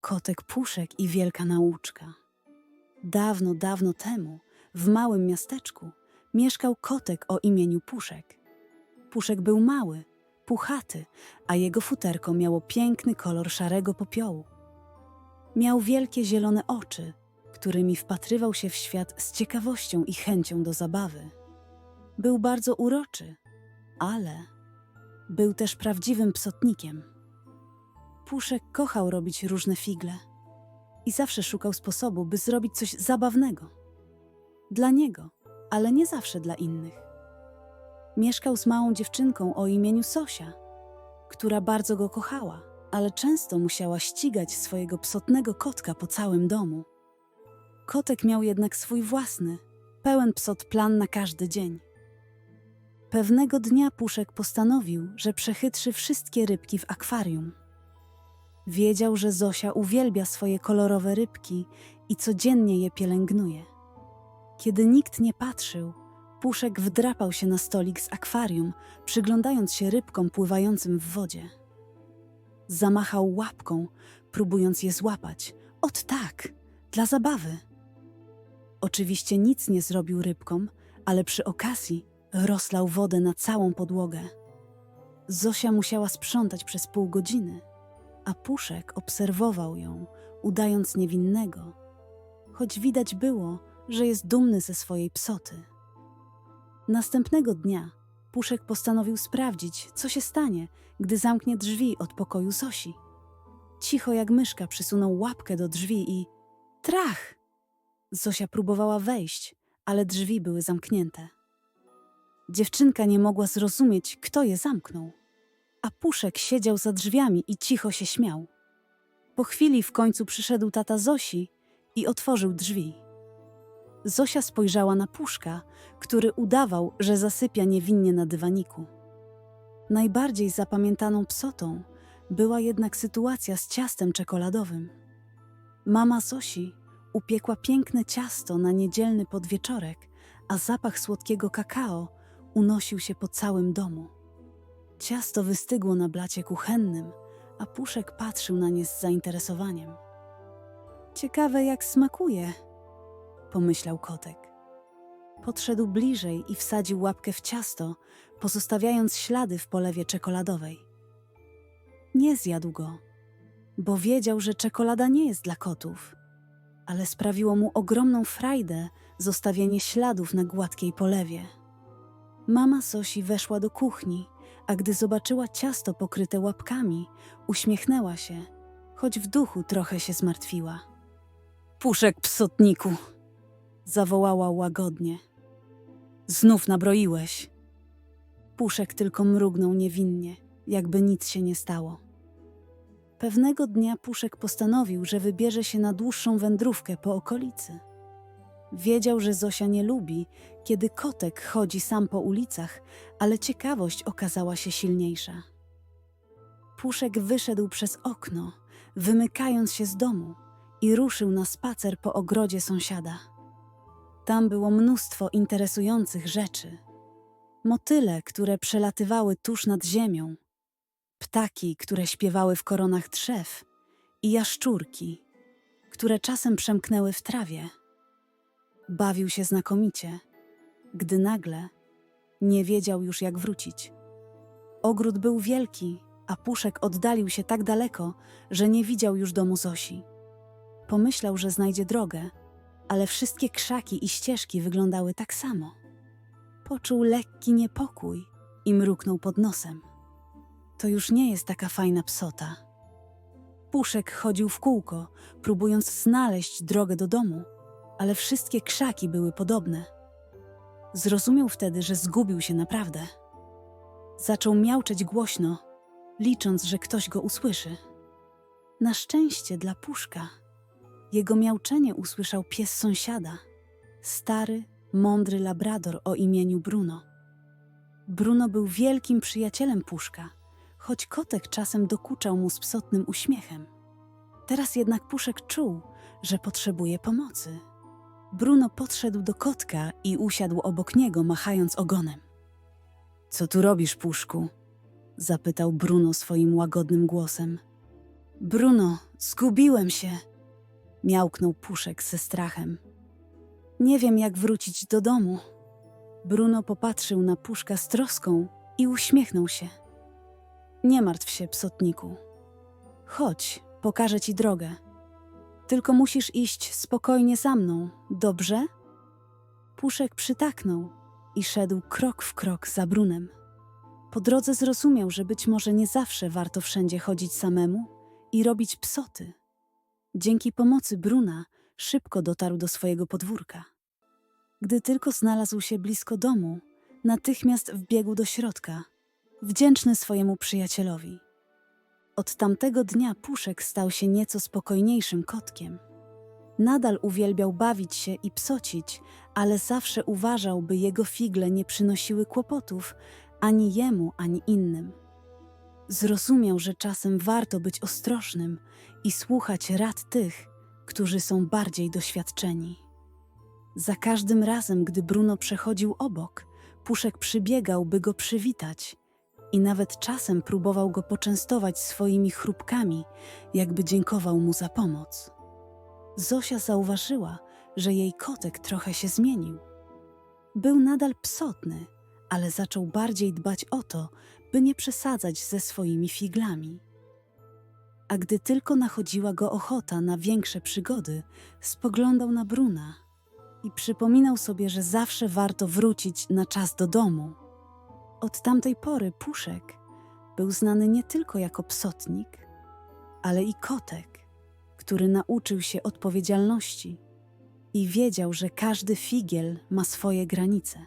Kotek Puszek i wielka nauczka. Dawno, dawno temu, w małym miasteczku, mieszkał kotek o imieniu Puszek. Puszek był mały, puchaty, a jego futerko miało piękny kolor szarego popiołu. Miał wielkie zielone oczy, którymi wpatrywał się w świat z ciekawością i chęcią do zabawy. Był bardzo uroczy, ale był też prawdziwym psotnikiem. Puszek kochał robić różne figle i zawsze szukał sposobu, by zrobić coś zabawnego. Dla niego, ale nie zawsze dla innych. Mieszkał z małą dziewczynką o imieniu Sosia, która bardzo go kochała, ale często musiała ścigać swojego psotnego kotka po całym domu. Kotek miał jednak swój własny, pełen psot plan na każdy dzień. Pewnego dnia Puszek postanowił, że przechytrzy wszystkie rybki w akwarium. Wiedział, że Zosia uwielbia swoje kolorowe rybki i codziennie je pielęgnuje. Kiedy nikt nie patrzył, Puszek wdrapał się na stolik z akwarium, przyglądając się rybkom pływającym w wodzie. Zamachał łapką, próbując je złapać. Ot tak, dla zabawy. Oczywiście nic nie zrobił rybkom, ale przy okazji rozlał wodę na całą podłogę. Zosia musiała sprzątać przez pół godziny, a Puszek obserwował ją, udając niewinnego, choć widać było, że jest dumny ze swojej psoty. Następnego dnia Puszek postanowił sprawdzić, co się stanie, gdy zamknie drzwi od pokoju Zosi. Cicho jak myszka przysunął łapkę do drzwi i trach! Zosia próbowała wejść, ale drzwi były zamknięte. Dziewczynka nie mogła zrozumieć, kto je zamknął, a Puszek siedział za drzwiami i cicho się śmiał. Po chwili w końcu przyszedł tata Zosi i otworzył drzwi. Zosia spojrzała na Puszka, który udawał, że zasypia niewinnie na dywaniku. Najbardziej zapamiętaną psotą była jednak sytuacja z ciastem czekoladowym. Mama Zosi upiekła piękne ciasto na niedzielny podwieczorek, a zapach słodkiego kakao unosił się po całym domu. Ciasto wystygło na blacie kuchennym, a Puszek patrzył na nie z zainteresowaniem. Ciekawe, jak smakuje, pomyślał kotek. Podszedł bliżej i wsadził łapkę w ciasto, pozostawiając ślady w polewie czekoladowej. Nie zjadł go, bo wiedział, że czekolada nie jest dla kotów, ale sprawiło mu ogromną frajdę zostawienie śladów na gładkiej polewie. Mama Sosi weszła do kuchni, a gdy zobaczyła ciasto pokryte łapkami, uśmiechnęła się, choć w duchu trochę się zmartwiła. Puszek psotniku! zawołała łagodnie. Znów nabroiłeś. Puszek tylko mrugnął niewinnie, jakby nic się nie stało. Pewnego dnia Puszek postanowił, że wybierze się na dłuższą wędrówkę po okolicy. Wiedział, że Zosia nie lubi, kiedy kotek chodzi sam po ulicach, ale ciekawość okazała się silniejsza. Puszek wyszedł przez okno, wymykając się z domu i ruszył na spacer po ogrodzie sąsiada. Tam było mnóstwo interesujących rzeczy. Motyle, które przelatywały tuż nad ziemią, ptaki, które śpiewały w koronach drzew i jaszczurki, które czasem przemknęły w trawie. Bawił się znakomicie, gdy nagle nie wiedział już jak wrócić. Ogród był wielki, a Puszek oddalił się tak daleko, że nie widział już domu Zosi. Pomyślał, że znajdzie drogę, ale wszystkie krzaki i ścieżki wyglądały tak samo. Poczuł lekki niepokój i mruknął pod nosem. To już nie jest taka fajna psota. Puszek chodził w kółko, próbując znaleźć drogę do domu, ale wszystkie krzaki były podobne. Zrozumiał wtedy, że zgubił się naprawdę. Zaczął miauczeć głośno, licząc, że ktoś go usłyszy. Na szczęście dla Puszka jego miauczenie usłyszał pies sąsiada, stary, mądry labrador o imieniu Bruno. Bruno był wielkim przyjacielem Puszka, choć kotek czasem dokuczał mu z psotnym uśmiechem. Teraz jednak Puszek czuł, że potrzebuje pomocy. Bruno podszedł do kotka i usiadł obok niego, machając ogonem. Co tu robisz, Puszku? zapytał Bruno swoim łagodnym głosem. Bruno, zgubiłem się, miałknął Puszek ze strachem. Nie wiem, jak wrócić do domu. Bruno popatrzył na Puszka z troską i uśmiechnął się. Nie martw się, psotniku. Chodź, pokażę ci drogę. Tylko musisz iść spokojnie za mną, dobrze? Puszek przytaknął i szedł krok w krok za Brunem. Po drodze zrozumiał, że być może nie zawsze warto wszędzie chodzić samemu i robić psoty. Dzięki pomocy Bruna szybko dotarł do swojego podwórka. Gdy tylko znalazł się blisko domu, natychmiast wbiegł do środka, wdzięczny swojemu przyjacielowi. Od tamtego dnia Puszek stał się nieco spokojniejszym kotkiem. Nadal uwielbiał bawić się i psocić, ale zawsze uważał, by jego figle nie przynosiły kłopotów ani jemu, ani innym. Zrozumiał, że czasem warto być ostrożnym i słuchać rad tych, którzy są bardziej doświadczeni. Za każdym razem, gdy Bruno przechodził obok, Puszek przybiegał, by go przywitać i nawet czasem próbował go poczęstować swoimi chrupkami, jakby dziękował mu za pomoc. Zosia zauważyła, że jej kotek trochę się zmienił. Był nadal psotny, ale zaczął bardziej dbać o to, by nie przesadzać ze swoimi figlami. A gdy tylko nachodziła go ochota na większe przygody, spoglądał na Bruna i przypominał sobie, że zawsze warto wrócić na czas do domu. Od tamtej pory Puszek był znany nie tylko jako psotnik, ale i kotek, który nauczył się odpowiedzialności i wiedział, że każdy figiel ma swoje granice.